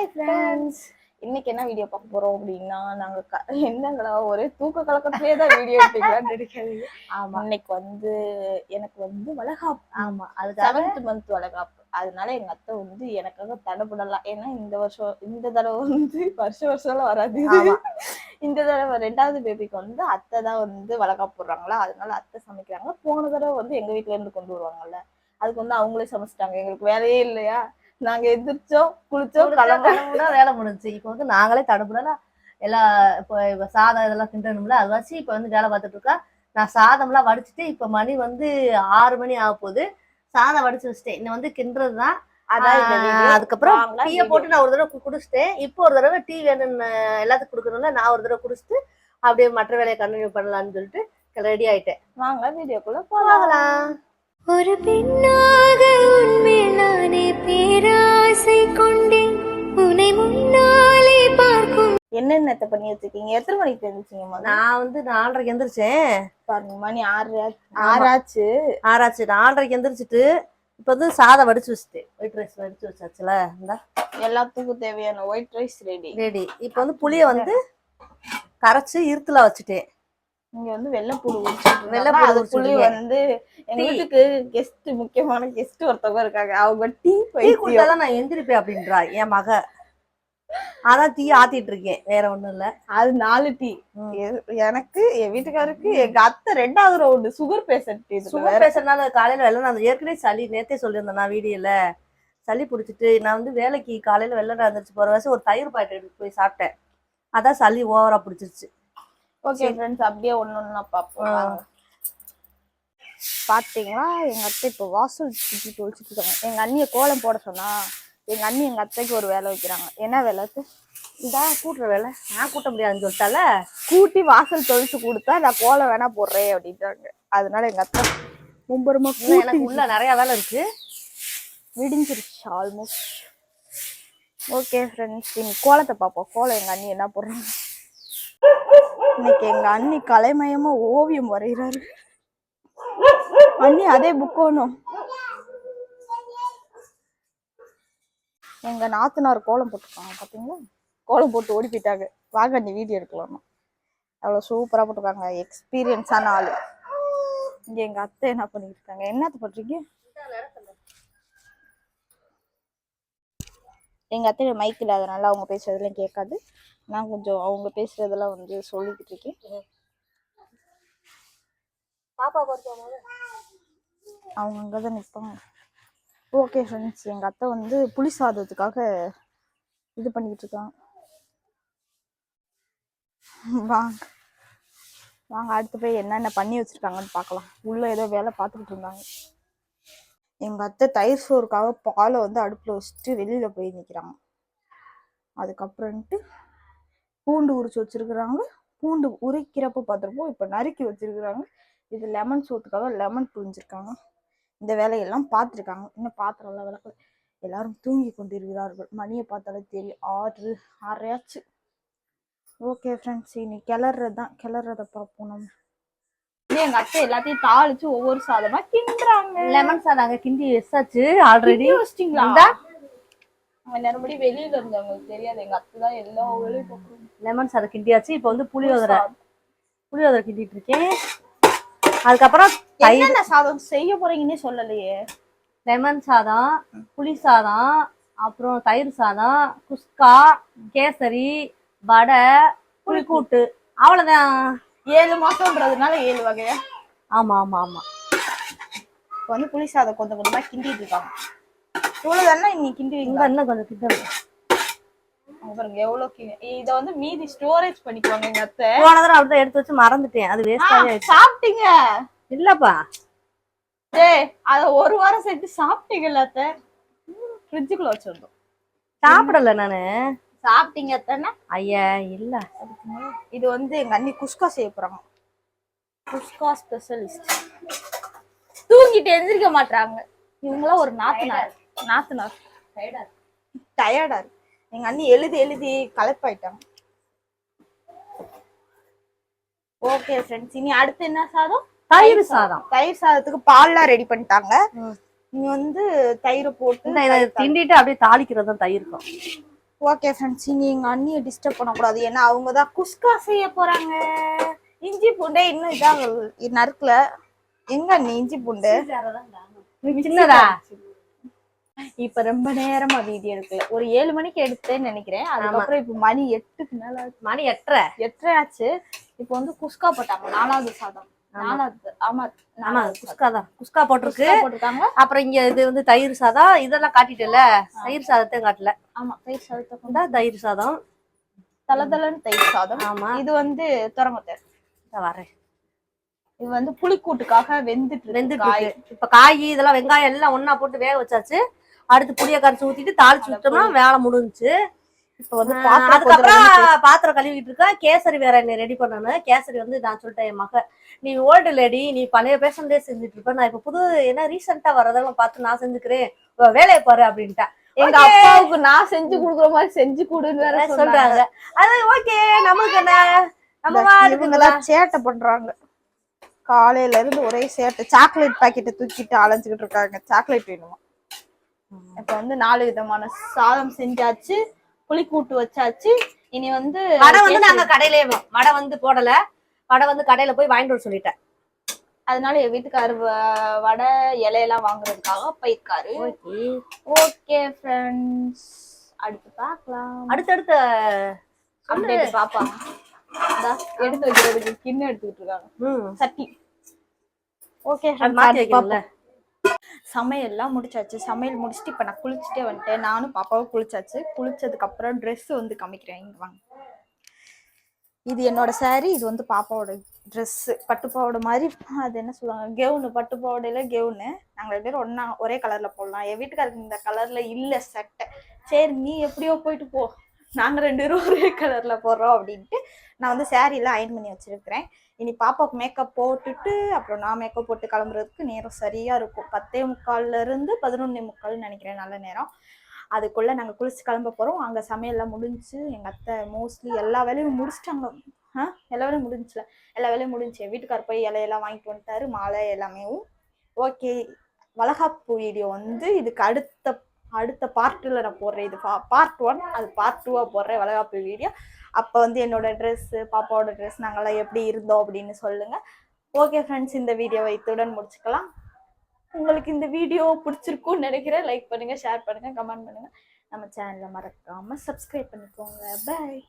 Hi friends இன்னைக்கு என்ன video பார்க்க போறோம் அப்படின்னா நாங்க க- என்னங்களா ஒரே தூக்க கலக்கத்திலே தான் வீடியோ எடுத்தீங்களான்னு நினைக்காதீங்க. ஆமா. இன்னைக்கு வந்து எனக்கு வந்து வளகாப்பு. ஆமா அதுக்காக செவன்த் மந்த் வளகாப்பு. அதனால எங்க அத்தை வந்து எனக்காக தடபடலாம் ஏன்னா இந்த வருஷம் இந்த தடவை வந்து வருஷ வருஷம்லாம் வராது. ஆமா. இந்த தடவை ரெண்டாவது பேபிக்கு வந்து அத்தை தான் வந்து வளகாப்பு போடுறாங்களா? அதனால அத்தை சமைக்கிறாங்க. போன தடவை வந்து எங்க வீட்ல இருந்து கொண்டு வருவாங்கல்ல. அதுக்கு வந்து அவங்களே சமைச்சிட்டாங்க. எங்களுக்கு வேலையே இல்லையா? நாங்க எந்திரிச்சோம் குளிச்சோம் கிளம்ப கிளம்புனா வேலை முடிஞ்சுச்சு. இப்போ வந்து நாங்களே தடுப்புல எல்லா இப்போ இப்போ சாதம் இதெல்லாம் கிண்டணும்ல அது வச்சு இப்போ வந்து வேலை பார்த்துட்டு இருக்கா. நான் சாதம்லாம் வடிச்சிட்டு இப்போ மணி வந்து ஆறு மணி ஆக போகுது. சாதம் வடிச்சு வச்சிட்டேன். இன்னும் வந்து கிண்டுறது தான் அதான் இந்த video. அதுக்கப்புறம் டீயை video. போட்டு நான் ஒரு தடவை குடிச்சிட்டேன். இப்போ ஒரு தடவை டீ வேணும்னு எல்லாத்துக்கும் கொடுக்கணும்ல நான் ஒரு தடவை குடிச்சிட்டு அப்படியே மற்ற வேலையை கண்டினியூ பண்ணலாம்னு சொல்லிட்டு ரெடி ஆயிட்டேன். வாங்க வீடியோக்குள்ள போகலாம் ஒரு பெண்ணாக உன்மேல் நானே பேராசை கொண்டேன். உன்னை முன்னாலே பார்க்கும். என்னென்னத்தை பண்ணி வச்சிருக்கீங்க? எத்தனை மணிக்கு தெரிஞ்சிங்க முதல்ல நான் வந்து நாலரைக்கு எந்திரிச்சேன். பாருங்க மணி ஆறு ஆறாச்சு. ஆறாச்சு. நாலரைக்கு எந்திரிச்சிட்டு இப்போ வந்து சாதம் வடிச்சு வச்சுட்டேன். ஒயிட் ரைஸ் வடிச்சு வச்சாச்சுல இந்த. எல்லாத்துக்கும் தேவையான ஒயிட் ரைஸ் ரெடி ரெடி இப்போ வந்து புளியை வந்து கரைச்சு இருத்துல வச்சுட்டேன். இங்க வந்து வெள்ளைப்பூடு வெள்ளைப்பூடு அது உரிச்சிட்டு புளி இருக்கீங்க. வந்து எங்க வீட்டுக்கு கெஸ்ட் முக்கியமான கெஸ்ட் ஒருத்தவங்க இருக்காங்க. அவங்க டீ டீ குடிச்சாதான் நான் எந்திரிப்பேன் அப்படின்றா என் மக. அதான் டீ ஆத்திட்டு இருக்கேன். வேற ஒண்ணும் இல்ல. அது நாலு டீ. எனக்கு என் வீட்டுக்காருக்கு எங்க அத்தை ரெண்டாவது ரவுண்டு சுகர் பேஷண்ட் சுகர் பேசுறதுனால காலையில வெள்ளம் நான் ஏற்கனவே சளி நேத்தே சொல்லியிருந்தேன் நான் வீடியோல. சளி பிடிச்சிட்டு நான் வந்து வேலைக்கு காலையில வெள்ளம் இருந்துச்சு போற வயசு ஒரு தயிர் எடுத்து போய் சாப்பிட்டேன். அதான் சளி ஓவரா பிடிச்சிருச்சு. ஓகே ஃப்ரெண்ட்ஸ் அப்படியே ஒண்ணு ஒண்ணா பார்ப்போம் ஆ. வாங்க. பாத்தீங்களா? எங்க அத்தை இப்போ வாசல் சுத்தி தொழிச்சிட்டு இருக்காங்க. எங்க அண்ணிய கோலம் போட சொன்னா எங்க அண்ணி எங்க அத்தைக்கு ஒரு வேலை வைக்கிறாங்க. என்ன வேலை? இதா கூட்டுற வேலை. நான் கூட்ட முடியாதுன்னு சொல்லிட்டால? கூட்டி வாசல் தொழிச்சு கொடுத்தா நான் கோலம் வேணா போடுறேன் அப்படின்றாங்க. அதனால எங்க அத்தை மும்பரமா எனக்கு உள்ள நிறைய வேலை இருக்கு. விடிஞ்சிருச்சு ஆல்மோஸ்ட் ஓகே ஃப்ரெண்ட்ஸ் இன்னைக்கு கோலத்தை பார்ப்போம் கோலம் எங்க அண்ணி என்ன போடுறாங்க? இன்னைக்கு எங்க அண்ணி கலைமயமா ஓவியம் வரைகிறாரு. அண்ணி அதே புக் ஒன்றும் எங்க நாத்தனார் கோலம் போட்டிருக்காங்க பாத்தீங்களா? கோலம் போட்டு ஓடி போயிட்டாங்க. வாங்க அண்ணி வீடியோ எடுக்கலாம்? அவ்வளோ சூப்பராக போட்டிருக்காங்க. எக்ஸ்பீரியன்ஸான ஆள். இங்கே எங்கள் அத்தை என்ன பண்ணிட்டு இருக்காங்க என்னத்த பண்ணுறீங்க எங்கள் அத்தை மைக்கில் அதனால அவங்க பேசுறதுலாம் கேட்காது. நான் கொஞ்சம் அவங்க பேசுறதெல்லாம் வந்து சொல்லிக்கிட்டு இருக்கேன். பாப்பா அவங்க அங்கதான் நிற்பாங்க ஓகே ஃப்ரெண்ட்ஸ் எங்க அத்தை வந்து புளி சாதத்துக்காக இது பண்ணிக்கிட்டு இருக்காங்க. வாங்க. வாங்க அடுத்து போய் என்னென்ன பண்ணி வச்சிருக்காங்கன்னு பார்க்கலாம். உள்ள ஏதோ வேலை பார்த்துக்கிட்டு இருந்தாங்க. எங்க அத்தை தயிர் சோறுக்காக பாலை வந்து அடுப்புல வச்சுட்டு வெளியில போய் நிக்கிறாங்க. அதுக்கப்புறம்ட்டு பூண்டு உரிச்சு வச்சிருக்கிறாங்க. பூண்டு உரிக்கிறப்ப பார்த்துருப்போம். இப்போ நறுக்கி வச்சிருக்கிறாங்க. இது லெமன் சோத்துக்காக லெமன் புழிஞ்சிருக்காங்க. இந்த வேலையெல்லாம் பார்த்துருக்காங்க. இன்னும் பாத்திரம்லாம் விளக்கல. எல்லாரும் தூங்கி கொண்டிருக்கிறார்கள். மணியை பார்த்தாலே தெரியும். ஆறு ஆறையாச்சு. ஓகே ஃப்ரெண்ட்ஸ் இனி கிளறது தான். கிளறத பார்ப்போம் நம்ம. எங்க அத்தை எல்லாத்தையும் தாளிச்சு ஒவ்வொரு சாதமா கிண்டுறாங்க. லெமன் சாதம் அங்க கிண்டி வச்சாச்சு ஆல்ரெடி வச்சிட்டீங்களா? நேரப்படி வெளியில இருந்தவங்களுக்கு தெரியாது. எங்க அத்தை தான் எல்லா வேலையும். லெமன் சாதம் கிண்டியாச்சு. இப்போ வந்து புளியோதரை. புளியோதரை கிண்டிட்டு இருக்கேன். அதுக்கப்புறம் என்னென்ன சாதம் செய்ய போறீங்கன்னே சொல்லலையே. லெமன் சாதம் புளி சாதம் அப்புறம் தயிர் சாதம் குஸ்கா கேசரி வடை புளிக்கூட்டு. அவ்வளவுதான். ஏழு மாசம்ன்றதுனால ஏழு வகையா? ஆமா ஆமா ஆமா. இப்போ வந்து புளி சாதம் கொஞ்சம் கொஞ்சமா கிண்டிட்டு இருக்காங்க. இவ்வளவுதானே இன்னைக்கு கிண்டுவீங்க இன்னும் கொஞ்சம் கிட்ட பாருங்க எவ்வளவு கி- இத வந்து மீதி ஸ்டோரேஜ் பண்ணிக்குவாங்க எங்க அத்தை. போன தடவை அப்படிதான் எடுத்து வச்சு மறந்துட்டேன். அது ஆ, வேஸ்டாவே ஆயிடுச்சு. சாப்பிட்டீங்க? இல்லப்பா. டேய் அத ஒரு வாரம் சேர்த்து சாப்பிட்டீங்கல்ல அத்தை. ஃப்ரிட்ஜுக்குள்ள வச்சிருந்தோம். சாப்பிடல நானு. சாப்பிட்டீங்க அத்தைன்னா? ஐயா இல்ல. இது வந்து எங்க அண்ணி குஸ்கா செய்ய போறாங்க. குஸ்கா ஸ்பெஷலிஸ்ட் தூங்கிட்டு எந்திரிக்க மாட்டாங்க இவங்களாம் ஒரு நாத்தனார். நாத்தனார் டயர்டா இருக்கு. எங்க அண்ணி எழுதி எழுதி களைப்பாயிட்டாங்க ஓகே ஃப்ரெண்ட்ஸ் இனி அடுத்து என்ன சாதம்? தயிர் சாதம். தயிர் சாதத்துக்கு பால்லாம் ரெடி பண்ணிட்டாங்க. நீ வந்து தயிரை போட்டு தயிர். திண்டிட்டு அப்படியே தாளிக்கிறது தான் தயிருக்கும் ஓகே ஃப்ரெண்ட்ஸ் இனி எங்க அண்ணியை டிஸ்டர்ப் பண்ணக்கூடாது. ஏன்னா அவங்க தான் குஸ்கா செய்ய போறாங்க. இஞ்சி பூண்டே இன்னும் இதாக நறுக்கல. எங்க அண்ணி இஞ்சி பூண்டு? சின்னதா? இப்ப ரொம்ப நேரமா வீடியோ எடுக்கல ஒரு ஏழு மணிக்கு எடுத்தேன்னு நினைக்கிறேன். அதுக்கப்புறம் இப்ப மணி எட்டுக்கு மேல. மணி எட்டரை. எட்டரை ஆச்சு. இப்போ வந்து குஸ்கா போட்டாங்க. நாலாவது சாதம். நாலாவது. ஆமா. ஆமா. குஸ்கா தான். குஸ்கா போட்டிருக்கு. போட்டிருக்காங்க. அப்புறம் இங்க இது வந்து தயிர் சாதம். இதெல்லாம் காட்டிட்டல தயிர் சாதத்தையும் காட்டல. ஆமா தயிர் சாதத்தை கொண்டு இந்த தயிர் சாதம். தலதலன்னு தயிர் சாதம். ஆமா. இது வந்து துறமத்தர் வரேன். இது வந்து புளிக்கூட்டுக்காக வெந்துட்டு இருக்கு வெந்துட்டு காய். இருக்கு இப்ப காய் இதெல்லாம் வெங்காயம் எல்லாம் ஒண்ணா போட்டு வேக வச்சாச்சு. அடுத்து புளிய கரைச்சு ஊத்திட்டு தாளிச்சு விட்டோம்னா வேலை முடிஞ்சுச்சு. இப்ப வந்து அதுக்கப்புறம் பாத்திரம் கழுவிட்டு இருக்கா கேசரி வேற என்ன ரெடி பண்ணணும் கேசரி வந்து நான் சொல்லிட்டேன் என் மக நீ ஓல்டு லேடி நீ பழைய பேஷன்டே செஞ்சுட்டு இருப்ப நான் இப்ப புது என்ன ரீசெண்டா வரதெல்லாம் பார்த்து நான் செஞ்சுக்கிறேன். வேலையை பாரு அப்படின்ட்டா எங்க. அப்பாவுக்கு நான் செஞ்சு குடுக்குற மாதிரி செஞ்சு கொடுன்னு வேற சொல்றாங்க. அது ஓகே நமக்கு என்ன? நம்ம சேட்டை பண்றாங்க. காலையில இருந்து ஒரே சேட்டை. சாக்லேட் பாக்கெட்டை தூக்கிட்டு அலைஞ்சுக்கிட்டு இருக்காங்க. சாக்லேட் வேணுமா? இப்ப வந்து நாலு விதமான சாதம் செஞ்சாச்சு புளிக்கூட்டு வச்சாச்சு. இனி வந்து வடை வந்து. நாங்க கடையிலே வடை வந்து போடல. வடை வந்து கடையில போய் வாங்கிட்டு வர சொல்லிட்டேன். அதனால என் வீட்டுக்காரு வடை இலையெல்லாம் வாங்குறதுக்காக போயிருக்காரு. ஓகே. ஓகே ஃப்ரெண்ட்ஸ் அடுத்து பார்க்கலாம். அடுத்தடுத்த அப்டேட் இந்தா, எடுத்து வைக்கிறதுக்கு கிண்ணம் எடுத்துக்கிட்டு இருக்காங்க. சட்டி. ஓகே மாத்தி வைக்கணும்ல. சமையல்லாம் முடிச்சாச்சு. சமையல் முடிச்சுட்டு இப்போ நான் குளிச்சுட்டே வந்துட்டேன். நானும் பாப்பாவும் குளிச்சாச்சு. குளிச்சதுக்கு அப்புறம் வந்து காமிக்கிறேன். வாங்க. இது என்னோட saree. இது வந்து பாப்பாவோட Dress. பட்டுப்பாவோட மாதிரி அது என்ன சொல்லுவாங்க? கெவுனு பட்டுப்பாவோடையில கெவுனு நாங்கள் ரெண்டு பேரும் ஒன்றா ஒரே கலர்ல போடலாம். என் வீட்டுக்காருக்கு இந்த கலர்ல இல்ல சட்டை. சரி நீ எப்படியோ போயிட்டு போ. நாங்கள் ரெண்டு பேரும் ஒரே கலரில் போடுறோம் அப்படின்ட்டு நான் வந்து சேரீலாம் அயன் பண்ணி வச்சுருக்கிறேன். இனி பாப்பாவுக்கு மேக்கப் போட்டுட்டு அப்புறம் நான் மேக்கப் போட்டு கிளம்புறதுக்கு நேரம் சரியாக இருக்கும். பத்தே முக்கால்லேருந்து பதினொன்னே முக்கால்னு நினைக்கிறேன் நல்ல நேரம். அதுக்குள்ளே நாங்கள் குளிச்சு கிளம்ப போகிறோம் அங்கே சமையல்லாம் முடிஞ்சு எங்கள் அத்தை மோஸ்ட்லி எல்லா வேலையும் முடிச்சிட்டாங்க. ஆ? எல்லா வேலையும் முடிஞ்சில. எல்லா வேலையும் முடிஞ்சு. வீட்டுக்கார் போய் இலையெல்லாம் வாங்கிட்டு வந்துட்டாரு. மாலை எல்லாமே. ஓகே வளகாப்பு வீடியோ வந்து இதுக்கு அடுத்த அடுத்த பார்ட்டில் நான் போடுறேன். இது பார்ட் ஒன் அது பார்ட் டூவாக போடுறேன். வளகாப்பு வீடியோ அப்போ வந்து என்னோட ட்ரெஸ்ஸு பாப்பாவோட ட்ரெஸ் நாங்கள்லாம் எப்படி இருந்தோம் அப்படின்னு சொல்லுங்கள் ஓகே ஃப்ரெண்ட்ஸ் இந்த வீடியோவை இத்துடன் முடிச்சுக்கலாம். உங்களுக்கு இந்த வீடியோ பிடிச்சிருக்கும்னு நினைக்கிறேன். லைக் பண்ணுங்கள் ஷேர் பண்ணுங்கள் கமெண்ட் பண்ணுங்கள் நம்ம சேனலை மறக்காமல் சப்ஸ்கிரைப் பண்ணிக்கோங்க. பாய்